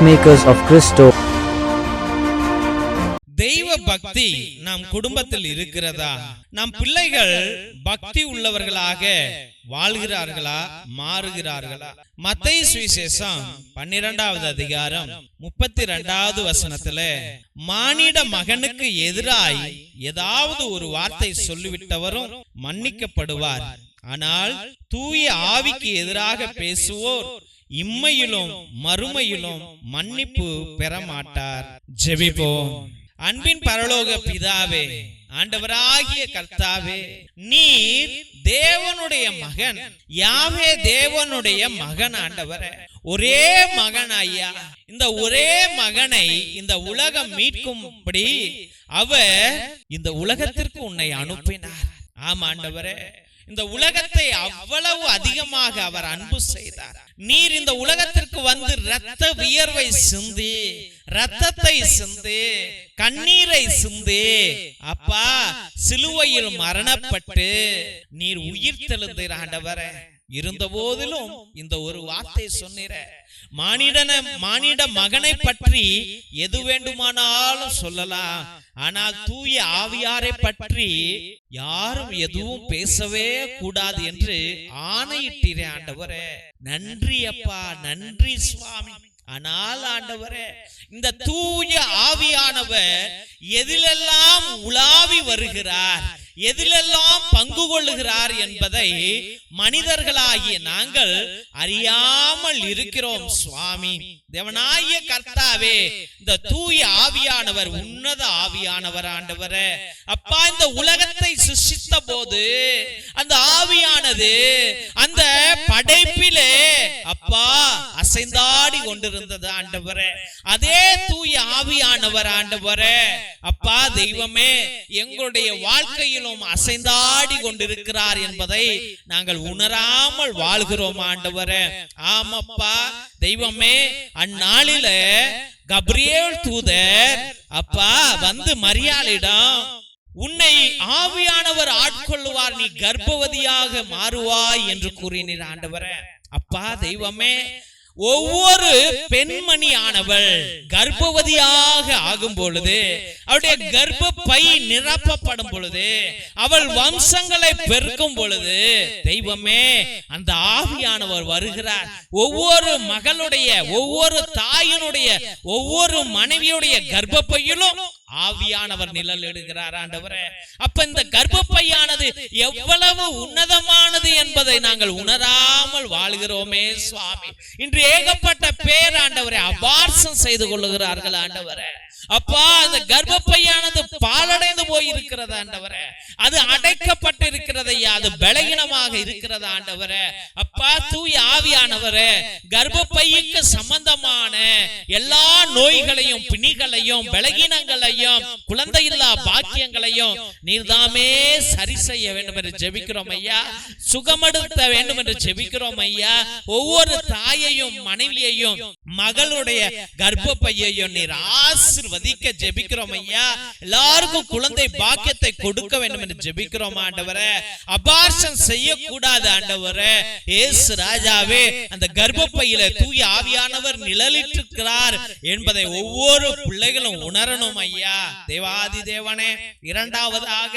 Peacemakers of Christo. தெய்வ பக்தி நம் குடும்பத்தில் இருக்கிறதா? நம் பிள்ளைகள் பக்தி உள்ளவர்களாக வாழ்கிறார்களா? மாறுகிறார்களா? மத்திய சுவிசேஷம் பன்னிரெண்டாவது அதிகாரம் முப்பத்தி ரெண்டாவது வசனத்துல மானிட மகனுக்கு எதிராய் ஏதாவது ஒரு வார்த்தை சொல்லிவிட்டவரும் மன்னிக்கப்படுவார். ஆனால் தூய ஆவிக்கு எதிராக பேசுவோர் இம்மையிலும் மறுமையிலும் மன்னிப்பு பெற மாட்டார் ஜெபிப்போம். அன்பின் பரலோக பிதாவே ஆண்டவராகிய கர்த்தாவே நீர் தேவனுடைய மகன் யாவே தேவனுடைய மகன் ஆண்டவர. ஒரே மகன் ஐயா. இந்த ஒரே மகனை இந்த உலகம் மீட்கும்படி அவர் இந்த உலகத்திற்கு உன்னை அனுப்பினார். ஆமா ஆண்டவரே. இந்த உலகத்தை அவ்வளவு அதிகமாக அவர் அன்பு செய்தார். நீர் இந்த உலகத்திற்கு வந்து இரத்த வியர்வை சிந்தி ரத்தத்தை சிந்து கண்ணீரை சிந்தி அப்பா சிலுவையில் மரணப்பட்டு நீர் உயிர் தெழுந்தீர் ஆண்டவரே. இருந்த போதிலும் இந்த ஒரு வார்த்தை சொன்னீர. மானிடன மானிட மகனை பற்றி எது வேண்டுமானாலும் சொல்லலாம். ஆனால் தூய ஆவியாரை பற்றி யாரும் எதுவும் பேசவே கூடாது என்று ஆணையிட்டீரே ஆண்டவரே. நன்றி அப்பா நன்றி சுவாமி. ஆனால் ஆண்டவரே இந்த தூய ஆவியானவர் எதிலெல்லாம் உலாவி வருகிறார்? எதிலெல்லாம் பங்கு கொள்ளுகிறார் என்பதை மனிதர்களாகிய நாங்கள் அறியாமல் இருக்கிறோம் சுவாமி. தேவனாய கர்த்தாவே இந்த தூய ஆவியானவர் உன்னத ஆவியானவர் ஆண்டவரே. அப்பா இந்த உலகத்தை சிருஷ்டித்த போது அந்த ஆவியானது அந்த படைப்பிலே அப்பா அசைந்தாடி கொண்டிருந்தது ஆண்டவரே. அதே தூய ஆவியானவர் ஆண்டவரே. அப்பா தெய்வமே எங்களுடைய வாழ்க்கையிலும் அசைந்தாடி கொண்டிருக்கிறார் என்பதை நாங்கள் உணராமல் வாழ்கிறோம் ஆண்டவரே. ஆமப்பா தெய்வமே அந்நாளில கப்ரியேல் தூதர் அப்பா வந்து மரியாளிடம் உன்னை ஆவியானவர் ஆட்கொள்ளுவார் நீ கர்ப்பவதியாக மாறுவாய் என்று கூறினீர் ஆண்டவரே. அப்பா தெய்வமே ஒவ்வொரு பெண்மணியானவள் கர்ப்பவதியாக ஆகும் பொழுது அவருடைய கர்ப்பப்பை நிரப்பப்படும் பொழுது அவள் வம்சங்களை பெருக்கும் பொழுது தெய்வமே அந்த ஆவியானவர் வருகிறார். ஒவ்வொரு மகளுடைய ஒவ்வொரு தாயினுடைய ஒவ்வொரு மனைவியுடைய கர்ப்பப்பையிலும் ஆவியானவர் நிழல் இடுகிறார் ஆண்டவரே. அப்ப இந்த கர்ப்பப்பையானது எவ்வளவு உன்னதமானது என்பதை நாங்கள் உணராமல் வாழ்கிறோமே சுவாமி. இன்று ஏகப்பட்ட பேர் ஆண்டவரே அபார்சம் செய்து கொள்ளுகிறார்கள் ஆண்டவரே. அப்பா அந்த கர்ப்பப்பையானது பாலடைந்து போய் இருக்கிறது ஆண்டவரே? அது அடைக்கப்பட்டு இருக்கிறது ஐயா அது பலகீனமாக இருக்கிறது ஆண்டவரே? அப்பா தூய் ஆவியானவரே கர்ப்பப்பைக்கு சம்பந்தமான எல்லா நோய்களையும் பிணிகளையும் பலகீனங்களையும் குழந்தை இல்லா பாக்கியங்களையும் நீர்தாமே சரி செய்ய வேண்டும் என்று ஜெபிக்கிறோம் ஐயா. சுகமடுத்த வேண்டும் என்று ஜெபிக்கிறோம் ஐயா. ஒவ்வொரு தாயையும் மனைவியையும் மகளுடைய கர்ப்பப்பையையும் நீர் ஆசிர் வதிக்க ஜெபிக்கிறோம் ஐயா. எல்லாருக்கும் குழந்தை பாக்கியத்தை கொடுக்க வேண்டும் என்று ஜெபிக்கிறோம் ஆண்டவரே. அபார்ஷன் செய்யக்கூடாது ஆண்டவரே. ஏசு ராஜாவே அந்த கர்ப்பப்பையில தூய ஆவியானவர் நிழலிட்டிருக்கிறார் என்பதை ஒவ்வொரு பிள்ளைகளும் உணரணும் ஐயா. தேவாதி தேவனே இரண்டாவதாக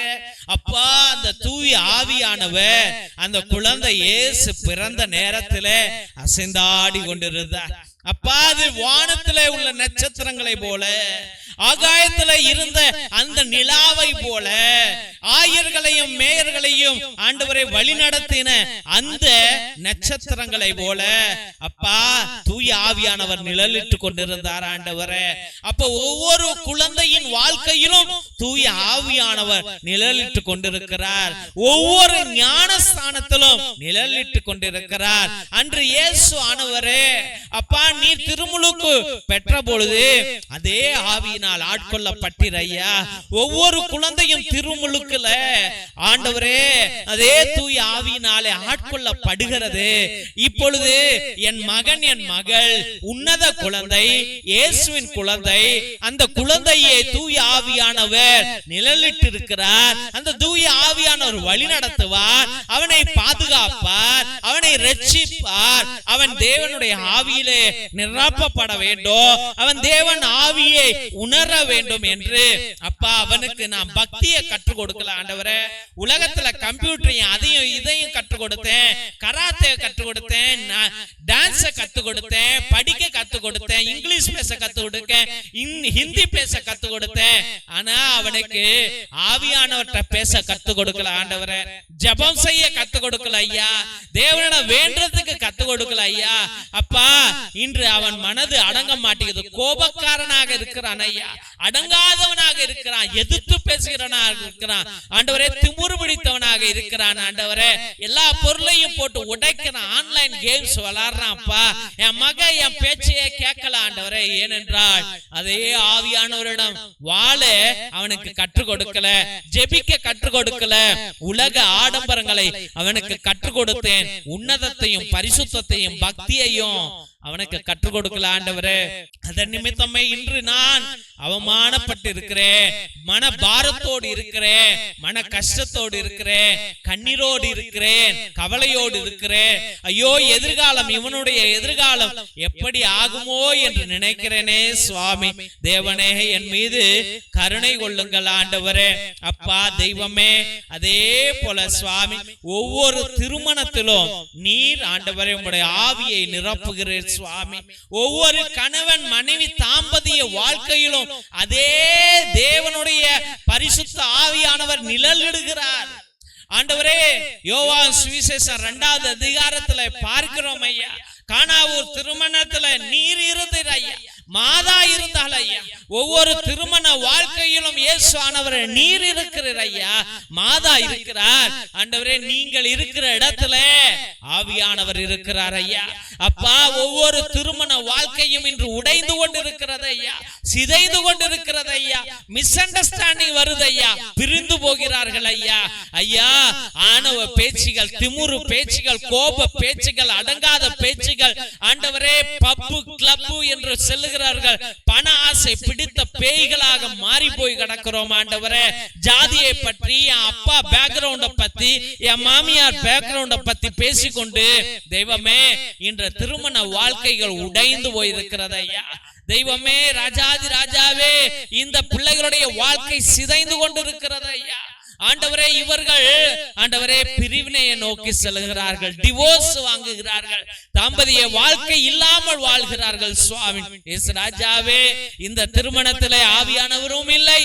அப்பா அந்த தூய ஆவியானவர் அந்த குழந்தை இயேசு பிறந்த நேரத்திலே அசைந்தாடி கொண்டிருந்தார். அப்பா அது வானத்திலே உள்ள நட்சத்திரங்களை போல ஆகாயத்துல இருந்த அந்த நிலாவை போல ஆயர்களையும் மேயர்களையும் ஆண்டவரை வழிநடத்தின அந்த நட்சத்திரங்களை போல அப்பா தூய ஆவியானவர் நிழலிட்டு கொண்டிருந்தார் ஆண்டவரே. அப்ப ஒவ்வொரு குழந்தையின் வாழ்க்கையிலும் தூய ஆவியானவர் நிழலிட்டு கொண்டிருக்கிறார். ஒவ்வொரு ஞானஸ்தானத்திலும் நிழலிட்டு கொண்டிருக்கிறார். அன்று இயேசு ஆனவரே அப்பா நீர் திருமுழுக்கு பெற்ற பொழுது அதே ஆவியினால் ஆட்கொள்ளப்பட்டீர் ஐயா ஒவ்வொரு குழந்தையும் திருமுழுக்குல. ஆண்டவரே அதே தூய் ஆவியினாலே ஆட்கொள்ளப்படுகிறது. இப்பொழுது என் மகன் என் மகள் உன்னத குழந்தை இயேசுவின் குழந்தை அந்த குழந்தையை தூய் ஆவியானவர் நிழலிட்டு இருக்கிறார் அந்த தூய ஆவியானவர் வழி நடத்துவார். அவனை பாதுகாப்பார். அவனை ரட்சிப்பார். அவன் தேவனுடைய ஆவியிலே நிரப்பப்பட வேண்டும். அவன் தேவன் ஆவியை உணர வேண்டும் என்று அப்பா அவனுக்கு நான் பக்தியை கற்றுக் கொடுக்கல ஆண்டவரே. உலகத்துல கம்ப்யூட்டரையும் அதையும் இதையும் கற்றுக் கொடுத்தேன். கராத்தே கற்றுக் கொடுத்தேன். டான்ஸ கத்துக் கொடுத்தேன். படிக்க கத்துக் கொடுத்தேன். இங்கிலீஷ் பேச கத்துக் கொடுத்தேன் ஹிந்தி பேச கத்துக் கொடுத்தேன். ஆனா அவனுக்கு ஆவியானவற்றை பேச கத்துக் கொடுக்கல ஆண்டவரே. ஜெபம் செய்ய கத்துக் கொடுக்கல ஐயா. தேவனிடம் வேண்டதுக்கு கத்துக் கொடுக்கல ஐயா. அப்பா இன்று அவன் மனது அடங்க மாட்டேங்குது. கோபக்காரனாக இருக்கிறான் ஐயா. Hallelujah. அடங்காதவனாக இருக்கிறான். எதிர்த்து பேசுகிறவனாக இருக்கிறான். ஆண்டவரே திமுறு பிடித்தவனாக இருக்கிறான். ஆண்டவரே எல்லா பொருளையும் போட்டு உடைக்கிறான். Online games விளாடுறான்ப்பா. என் மக என் பேச்சையே கேட்கல ஆண்டவரே. ஏனென்றால் அதே ஆவியானவரிடம் வாழ அவனுக்கு கற்றுக் கொடுக்கல. ஜெபிக்க கற்றுக் கொடுக்கல. உலக ஆடம்பரங்களை அவனுக்கு கற்றுக் கொடுத்தேன். உன்னதத்தையும் பரிசுத்தையும் பக்தியையும் அவனுக்கு கற்றுக் கொடுக்கல ஆண்டவரே. அதன் நிமித்தமே இன்று நான் அவமானப்பட்டு இருக்கிறேன் மன பாரத்தோடு இருக்கிறேன். மன கஷ்டத்தோடு இருக்கிறேன். கண்ணீரோடு இருக்கிறேன். கவலையோடு இருக்கிறேன். ஐயோ எதிர்காலம் இவனுடைய எதிர்காலம் எப்படி ஆகுமோ என்று நினைக்கிறேனே சுவாமி. தேவனே என் மீது கருணை கொள்ளுங்கள் ஆண்டவரே. அப்பா தெய்வமே. அதே போல சுவாமி ஒவ்வொரு திருமணத்திலும் நீர் ஆண்டவரே உங்களுடைய ஆவியை நிரப்புகிறீர் சுவாமி. ஒவ்வொரு கணவன் மனைவி தாம்பதிய வாழ்க்கையிலும் அதே தேவனுடைய பரிசுத்த ஆவியானவர் நிழலிடுகிறார் ஆண்டவரே யோவான் சுவிசேஷம் இரண்டாவது அதிகாரத்துல பார்க்கிறோம் ஐயா. காணாவூர் திருமணத்துல நீர் இருந்தீர் ஐயா. மாதா இருந்தால் ஐயா. ஒவ்வொரு திருமண வாழ்க்கையிலும் இயேசு ஆனவர் நீர் இருக்கிறார் ஐயா. மாதா இருக்கிறார். ஆண்டவரே நீங்கள் இருக்கிற இடத்துல ஆவியானவர் இருக்கிறார் ஐயா. அப்பா ஒவ்வொரு திருமண வாழ்க்கையும் இன்று உடைந்து கொண்டிருக்கிறது ஐயா. சிதைந்து கொண்டிருக்கிறது ஐயா. மிஸ் அண்டர்ஸ்டாண்டிங் வருது ஐயா. பிரிந்து போகிறார்கள் ஐயா. ஐயா ஆணவ பேச்சுகள் திமுரு பேச்சுகள் கோப பேச்சுகள் அடங்காத பேச்சுகள் ஆண்டவரே பப்பு கிளப்பு என்று செல்லுகிறார்கள். பண ஆசை பிடித்த பேய்களாக மாறி போய் கிடக்கிறோம் ஆண்டவரே. ஜாதியை பற்றி என் அப்பா பேக்ரவுண்ட பத்தி என் மாமியார் பேக்ரவுண்ட பத்தி பேசிக்கொண்டு தெய்வமே இன்ற திருமண வாழ்க்கைகள் உடைந்து போயிருக்கிறது ஐயா. தெய்வமே ராஜாதி ராஜாவே இந்த பிள்ளைகளுடைய வாழ்க்கை சிதைந்து கொண்டிருக்கிறது ஐயா. ஆண்டவரே இவர்கள் ஆண்டவரே பிரிவினையை நோக்கி செல்கிறார்கள் டிவோர்ஸ் வாங்குகிறார்கள் தாம்பதிய வாழ்க்கை இல்லாமல் வாழ்கிறார்கள் சுவாமி. ராஜாவே இந்த திருமணத்திலே ஆவியானவரும் இல்லை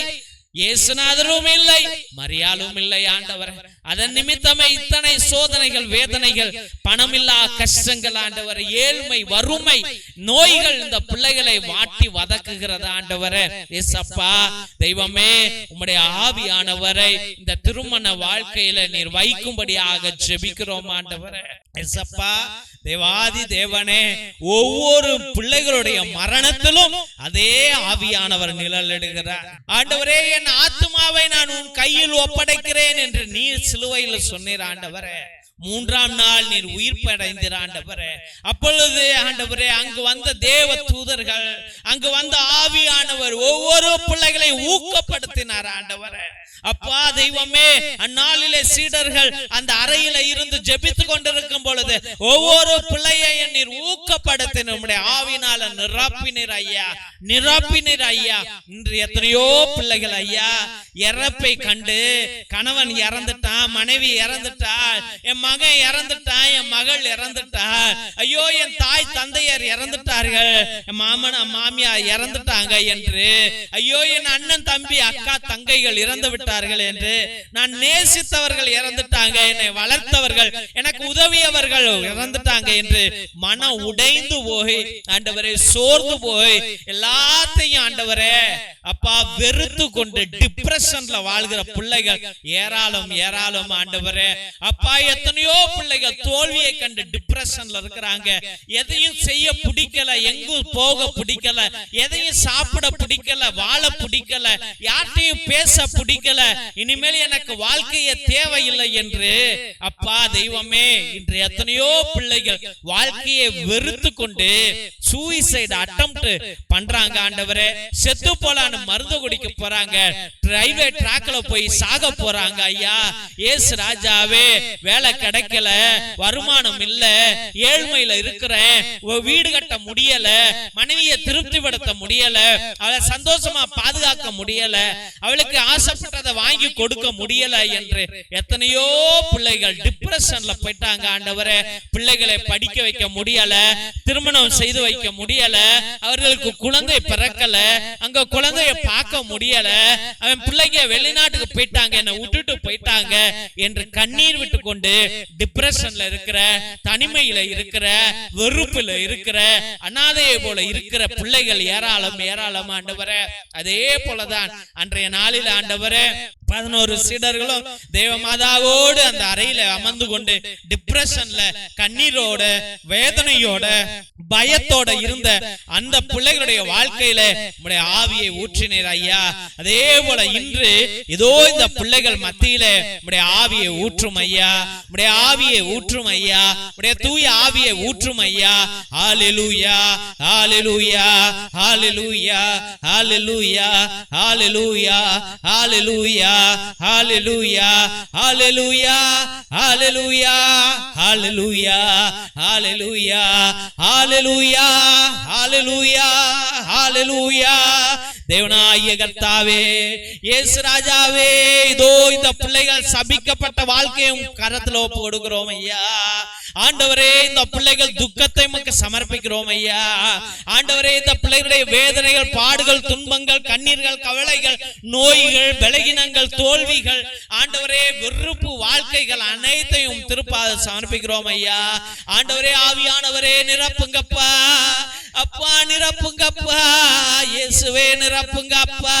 இயேசுநாதரும் இல்லை மரியாளும் இல்லை ஆண்டவர். அதன் நிமித்தமே இத்தனை சோதனைகள் வேதனைகள் பணமில்லா கஷ்டங்கள் ஆண்டவர். ஏழ்மை வறுமை நோய்கள் இந்த பிள்ளைகளை வாட்டி வதக்குகிறது ஆண்டவரே. ஏசப்பா தெய்வமே உம்முடைய ஆவியானவரை இந்த திருமண வாழ்க்கையில நீர் வைக்கும்படியாக ஜெபிக்கிறோம் ஆண்டவரே. ஏசப்பா தேவாதி தேவனே ஒவ்வொரு பிள்ளைகளுடைய மரணத்திலும் அதே ஆவியானவர் நிழலிடுகிறார். ஆண்டவரே என் ஆத்மாவை நான் உன் கையில் ஒப்படைக்கிறேன் என்று நீர் சிலுவையில் சொன்னீர் ஆண்டவரே. மூன்றாம் நாள் நீர் உயிர் படைந்தீர் ஆண்டவரே. அப்பொழுது ஆண்டவரே அங்கு வந்த தேவ தூதர்கள் அங்கு வந்த ஆவியானவர் ஒவ்வொரு பிள்ளைகளையும் ஊக்கப்படுத்தினார் ஆண்டவரே. அப்பா தெய்வமே அந்நாளிலே சீடர்கள் அந்த அறையில இருந்து ஜெபித்து கொண்டிருக்கும் பொழுது ஒவ்வொரு பிள்ளையையும் நீர் ஊக்கப்படுத்தி நம்முடைய ஆவினால நிரப்பினீர் ஐயா. நிரப்பினீர் ஐயா. இன்று எத்தனையோ பிள்ளைகள் ஐயா இறப்பை கண்டு கணவன் இறந்துட்டான் மனைவி இறந்துட்டாள். என் மகன் இறந்துட்டான் என் மகள் இறந்துட்டா. ஐயோ என் தாய் தந்தையர் இறந்துட்டார்கள். என் மாமன் மாமியா இறந்துட்டாங்க என்று. ஐயோ என் அண்ணன் தம்பி அக்கா தங்கைகள் இறந்து விட்டார்கள் என்று. நான் நேசித்தவர்கள் இறந்துட்டாங்க என்னை வளர்த்தவர்கள் எனக்கு உதவியவர்கள் இறந்துட்டாங்க என்று. மனம் உடைந்து போய் ஆண்டவரை சோர்ந்து போய் எல்லாத்தையும் ஆண்டவரே அப்பா வெறுத்து கொண்டு டிப்ரெஷன்ல வாழ்கிற பிள்ளைகள் ஏராளம் ஏராளம் ஆண்டவரே. அப்பா எத்தனை எத்தனையோ பிள்ளைகள் தோல்வியை கண்டு டிப்ரெஷன்ல இருக்கிறாங்க. எதையும் செய்ய பிடிக்கல எங்கும் போக பிடிக்கல எதையும் சாப்பிட பிடிக்கல வாழ பிடிக்கல யார்கிட்டையும் பேச பிடிக்கல. இனிமேல் எனக்கு வாழ்க்கைய தேவையில்லை என்று. அப்பா தெய்வமே இன்று எத்தனையோ பிள்ளைகள் வாழ்க்கையை வெறுத்து கொண்டு சூசைட் அட்டம்ப்ட் பண்றாங்க ஆண்டவரே. செத்து போலான்னு மருந்து குடிக்க போறாங்க. ரயில்வே டிராக்ல போய் சாக போறாங்க ஐயா. ஏசு ராஜாவே வேலை கிடைக்கல வருமானம் இல்ல ஏழ்மையில இருக்கிறேன் வீடு கட்ட முடியல மனைவியை திருப்திப்படுத்த முடியல அவளை சந்தோஷமா பாதுகாக்க முடியல அவளுக்கு ஆசைப்பட்டதை வாங்கி கொடுக்க முடியல என்று எத்தனையோ பிள்ளைகள் டிப்ரெஷன்ல போயிட்டாங்க ஆண்டவரே. பிள்ளைகளை படிக்க வைக்க முடியல திருமணம் செய்து வைக்க முடியல அவர்களுக்கு குழந்தை பிறக்கல அங்க குழந்தைய பார்க்க முடியல அவன் பிள்ளைங்க வெளிநாட்டுக்கு போயிட்டாங்க என்ன விட்டுட்டு போயிட்டாங்க என்று கண்ணீர் விட்டு கொண்டு டிப்ரெஷன்ல இருக்கிற தனிமையில இருக்கிற வெறுப்புல இருக்கிற அனாதையை போல இருக்கிற பிள்ளைகள் ஏராளம் ஏராளம் ஆண்டவரே. அதே போலதான் அன்றைய நாளில் ஆண்டவரே பதினோரு சீடர்களும் தேவமாதாவோடு அந்த அறையில அமர்ந்து கொண்டு டிப்ரெஷன்ல கண்ணீரோட வேதனையோட பயத்தோட இருந்த அந்த பிள்ளைகளுடைய வாழ்க்கையில உடைய ஆவியை ஊற்றினீர் ஐயா. அதே போல இன்று ஏதோ இந்த பிள்ளைகள் மத்தியில உடைய ஆவியை ஊற்றும் ஐயா. உடைய ஆவியை ஊற்றும் ஐயா உடைய தூய ஆவியை ஊற்றும் ஐயா ஆலெலுயா ஆலெலுயா ஆலெலுயா ஆலெலுயா ஆலெலுயா ஆலெலுயா ஆலெலுயா ஆலெலுயா ஆலெலுயா ஆலெலுயா ஆலெலுயா ஆலெலுயா ஆலெலுயா ஆலெலுயா தேவனாகிய கர்த்தாவே இயேசு ராஜாவே இதோ இந்த பிள்ளைகள் சபிக்கப்பட்ட வாழ்க்கையும் கரத்துல ஒப்பு கொடுக்கிறோம் ஐயா. ஆண்டவரே இந்த பிள்ளைகள் துக்கத்தை நமக்கு சமர்ப்பிக்கிறோம் ஐயா. ஆண்டவரே இந்த பிள்ளைகளுடைய வேதனைகள் பாடுகள் துன்பங்கள் கண்ணீர்கள் கவலைகள் நோய்கள் விலகினங்கள் தோல்விகள் ஆண்டவரே வெறுப்பு வாழ்க்கைகள் அனைத்தையும் திருப்பாத சமர்ப்பிக்கிறோம் ஐயா. ஆண்டவரே ஆவியானவரே நிரப்புங்கப்பா. அப்பா நிரப்புங்கப்பா. இயேசுவே நிரப்புங்கப்பா.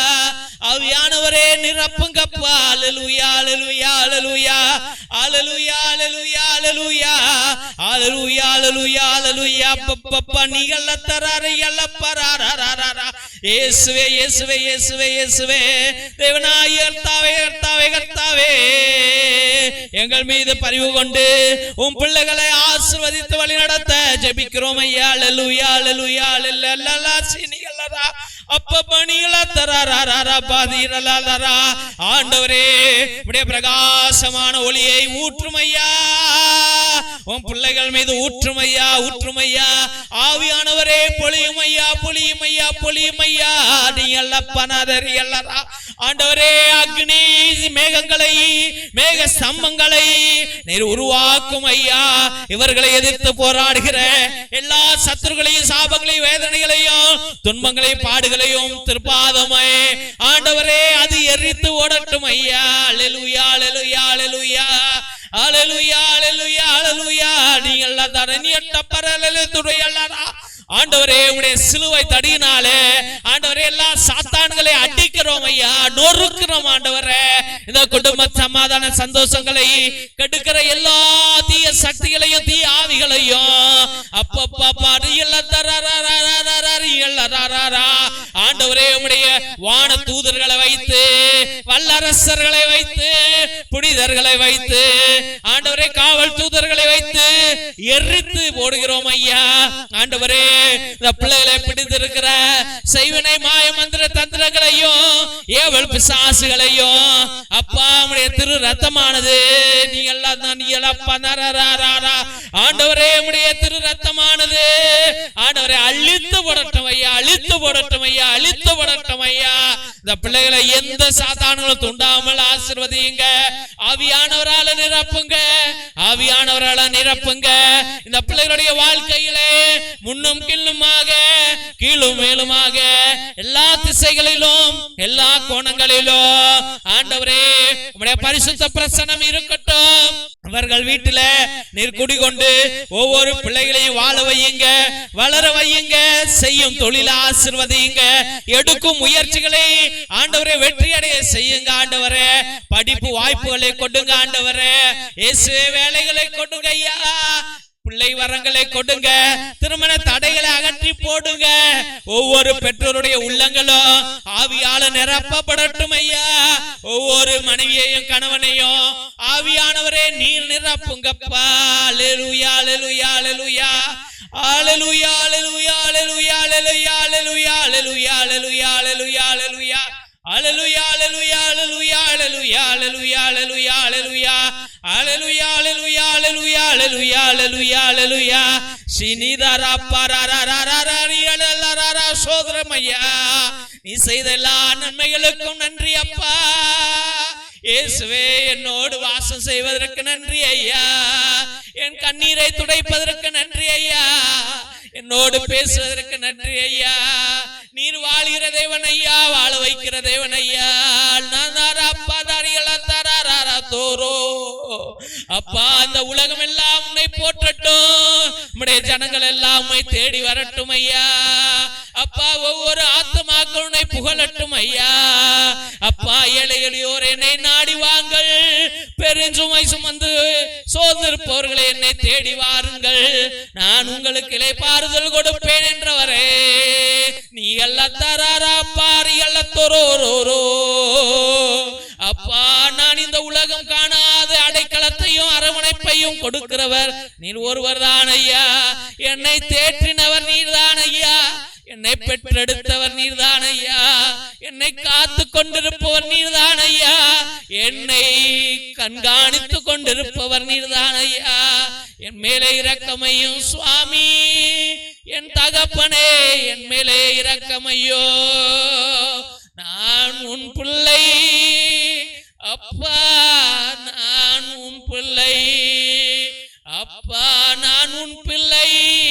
ஆவியானவரே நிரப்புங்கப்பா. அல்லேலூயா அலலுயா அல்லேலூயா அலலுயா அல்லேலூயா அலலுயா அல்லேலூயா அல்லேலூயா அல்லேலூயா பப்பப்பா நீகல்ல இயேசுவே இயேசுவே இயேசுவே இயேசுவே தேவனாய் கர்த்தாவே கர்த்தாவே கர்த்தாவே எங்கள் மீது பரிவு கொண்டு உன் பிள்ளைகளை ஆசிர்வதித்து வழி நடத்த ஜெபிக்கிறோம் ஐயா அல்லேலூயா அல்லேலூயா அல்லேலூயா சீனிகளரா அப்ப பணிகளா தராரா பாதிரலாரா ஆண்டவரே உடைய பிரகாசமான ஒளியை ஊற்றுமையா. உன் பிள்ளைகள் மீது ஊற்றுமையா ஊற்றுமையா. ஆவியானவரே பொழியுமையா பொழியுமையா பொழியுமையா. நீ அல்லப்பனாதரி எல்லாரா ஆண்டவரே அக்னி மேகங்களை மேக சம்பங்களை நீர் உருவாக்கும் ஐயா. இவர்களை எதிர்த்து போராடுகிற எல்லா சத்துருகளையும் சாபங்களையும் வேதனைகளையும் துன்பங்களையும் பாடுகளையும் மேலையும் திருப்பாதமே ஆண்டவரே அது எரித்து ஓடட்டும் ஐயா. அழலுயா அழலுயா அழலுயா அழலுயா அழலுயா அழலுயா நீங்கள் தரணி எட்டப்பரலு துறையல்லா ஆண்டவரே உடைய சிலுவை தடியினாலே ஆண்டவரே எல்லா சாத்தான்களை அடிக்கிறோம் ஐயா நொறுக்கிறோம் ஆண்டவரே. இந்த குடும்ப சமாதான சந்தோஷங்களை கெடுக்கிற எல்லா தீய சக்திகளையும் தீய ஆவிகளையும் அப்பப்பா ஆண்டவரே உடைய வான தூதர்களை வைத்து வல்லரசர்களை வைத்து புனிதர்களை வைத்து ஆண்டவரே காவல் தூதர்களை வைத்து எரித்து போடுகிறோம் ஐயா. ஆண்டவரே இந்த பிள்ளைகளை பிடித்திருக்கிற செய்வனை மாய மந்திர தந்திரங்களையும் ஏவல் பிசாசுகளையும் அப்பா உடைய திரு ரத்தமானது நீ எல்லாம் தான் நீ ஆண்டவரே உடைய திரு ரத்தமானது ஆண்டவரே அழித்து போடட்டும் ஐயா அழித்து போடட்டும் ஐயா அழித்து போடட்டும் ஐயா. இந்த பிள்ளைகளை எந்த சாத்தானுகளும் துண்டாமல் ஆசிர்வதிங்க ஆவியானவரால நிரப்புங்க. ஆவியானவரால நிரப்புங்க. இந்த பிள்ளைகளுடைய வாழ்க்கையிலே முன்னும் கிள்ளுமாக கீழும் மேலுமாக எல்லா திசைகளிலும் எல்லா கோணங்களிலும் ஆண்டவரே உடைய பரிசுத்த பிரசனம் இருக்கட்டும். அவர்கள் வீட்டில நீர் குடிகொண்டு ஒவ்வொரு பிள்ளைகளையும் வாழ வையுங்க வளர வையுங்க செய்யும் தொழில ஆசிர்வதிங்க எடுக்கும் முயற்சிகளை ஆண்டவரை வெற்றி அடைய செய்யுங்க ஆண்டவரே. படிப்பு வாய்ப்புகளை கொடுங்க ஆண்டவரே. இயேசு வேலைகளை கொடுங்க ஐயா. பிள்ளை வரங்களை கொடுங்க திருமண தடைகளை அகற்றி போடுங்க ஒவ்வொரு பெற்றோருடைய உள்ளங்களும் ஆவியால நிரப்பப்படட்டும் ஐயா ஒவ்வொரு மனைவியையும் கணவனையும் ஆவியானவரே நீர் நிரப்புங்கப்பா அல்லேலூயா அல்லேலூயா அல்லேலூயா அல்லேலூயா அல்லேலூயா அல்லேலூயா அல்லேலூயா அல்லேலூயா அல்லேலூயா அல்லேலூயா அல்லேலூயா அல்லேலூயா Hallelujah, hallelujah, hallelujah, hallelujah, hallelujah, hallelujah, hallelujah. Hallelujah, hallelujah, hallelujah, hallelujah, hallelujah, hallelujah. சினிதரா பரரரரரரி அலலரர சோதரமையா. நீ செய்த எல்லா நன்மைகளுக்கும் நன்றி அப்பா இயேசுவே என்னோடு வாசம் செய்வதற்கு நன்றி ஐயா என் கண்ணீரை துடைப்பதற்கு நன்றி ஐயா என்னோடு பேசுவதற்கு நன்றி ஐயா. நீர் வாழ்கிற தேவன் ஐயா. வாழ வைக்கிற தேவன் ஐயா. நானாரா அப்பா தாரிகளா தாராரா தோரோ அப்பா அந்த உலகம் எல்லாம் உன்னை போற்றட்டும். நம்முடைய ஜனங்கள் எல்லாம் தேடி வரட்டும் ஐயா. அப்பா ஒவ்வொரு ஆத்மாக்கள் உன்னை புகழட்டும் ஐயா. அப்பா ஏழை எளியோர் என்னை நாடி வாங்கள். பெருஞ்சுமை சுமந்து சோர்ந்திருப்பவர்களை என்னை தேடி வாருங்கள். நான் உங்களுக்கு இளைப்பாறுதல் கொடுப்பேன் என்றவரே. நீ அல்ல தராரா பாரி அல்ல அப்பா நான் இந்த உலகம் காணாத அடைக்கலத்தையும் அரவணைப்பையும் கொடுக்கிறவர் நீர் ஒருவர் தான் ஐயா. என்னை தேற்றினவர் நீர்தான் ஐயா. என்னை பெற்றெடுத்தவர் நீர்தான் ஐயா. என்னை காத்து கொண்டிருப்பவர் நீர்தான் ஐயா. என்னை கண்காணித்து கொண்டிருப்பவர் நீர்தான் ஐயா. என் மேலே இரக்கமையும் சுவாமி. என் தகப்பனே என் மேலே இரக்கமையோ. நான் உன் பிள்ளை. அப்பா நான் உன் பிள்ளை. அப்பா நான் உன் பிள்ளை.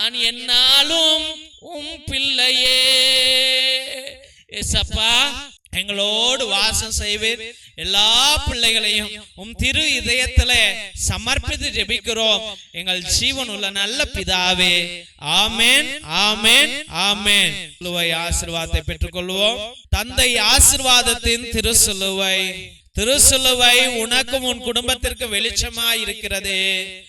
நான் என்னாலும் உம் பிள்ளையே. எசப்பா எங்களோடு வாசம் செய்வீர் எல்லா பிள்ளைகளையும் உம் திரு இதயத்துல சமர்ப்பித்து ஜெபிக்கிறோம். எங்கள் ஜீவன் உள்ள நல்ல பிதாவே. ஆமேன் ஆமேன் ஆமேன். சிலுவை ஆசிர்வாதத்தை பெற்றுக்கொள்வோம். தந்தை ஆசிர்வாதத்தின் திருசிலுவை. திருசிலுவை உனக்கும் உன் குடும்பத்திற்கு வெளிச்சமாய் இருக்கிறதே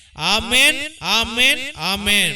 ஆமேன் ஆமேன் ஆமேன்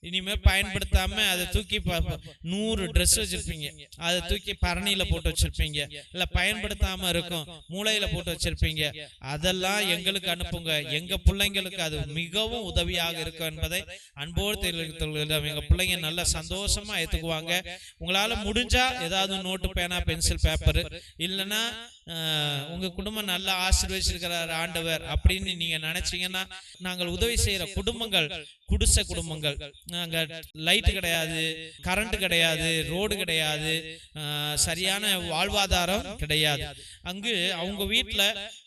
இனிமே பயன்படுத்தாம அதை தூக்கி நூறு ட்ரெஸ் வச்சிருப்பீங்க. அதை தூக்கி பரணியில போட்டு வச்சிருப்பீங்க. இல்ல பயன்படுத்தாம இருக்கும் மூளையில போட்டு வச்சிருப்பீங்க. அதெல்லாம் எங்களுக்கு அனுப்புங்க. எங்க பிள்ளைங்களுக்கு அது மிகவும் உதவியாக இருக்கும் என்பதை அன்போடு தெரிவித்துள்ளோம் எங்க பிள்ளைங்க நல்ல சந்தோஷமா ஏத்துக்குவாங்க. உங்களால முடிஞ்சா ஏதாவது நோட்டு பேனா பென்சில் பேப்பர் இல்லைன்னா உங்கள் குடும்பம் நல்லா ஆசீர்வதிச்சிருக்கிறார் ஆண்டவர் அப்படின்னு நீங்கள் நினச்சிங்கன்னா நாங்கள் உதவி செய்கிற குடும்பங்கள் குடிசை குடும்பங்கள். நாங்கள் லைட்டு கிடையாது கரண்ட் கிடையாது ரோடு கிடையாது சரியான வாழ்வாதாரம் கிடையாது. அங்கு அவங்க வீட்டில்